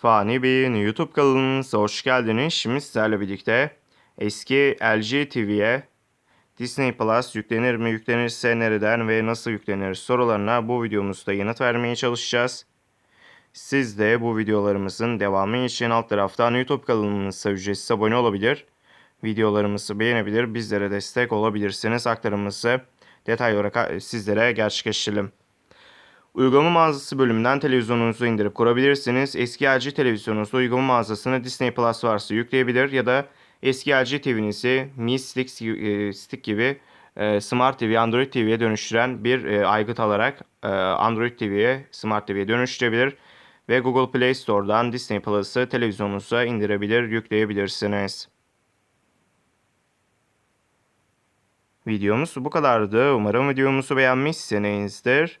Fani Bey'in YouTube kanalımıza hoş geldiniz. Şimdi sizlerle birlikte eski LG TV'ye Disney Plus yüklenir mi, yüklenirse nereden ve nasıl yüklenir sorularına bu videomuzda yanıt vermeye çalışacağız. Siz de bu videolarımızın devamı için alt taraftan YouTube kanalımıza ücretsiz abone olabilir. Videolarımızı beğenebilir, bizlere destek olabilirsiniz. Aktarımızı detaylı olarak sizlere gerçekleştirelim. Uygulama mağazası bölümünden televizyonunuzu indirip kurabilirsiniz. Eski LG televizyonunuzda uygulama mağazasına Disney Plus varsa yükleyebilir ya da eski LG TV'nizi Mi Stick, e, Stick gibi e, Smart TV, Android TV'ye dönüştüren bir e, aygıt alarak Android TV'ye, Smart TV'ye dönüştürebilir ve Google Play Store'dan Disney Plus'ı televizyonunuza indirebilir, yükleyebilirsiniz. Videomuz bu kadardı. Umarım videomuzu beğenmişsinizdir.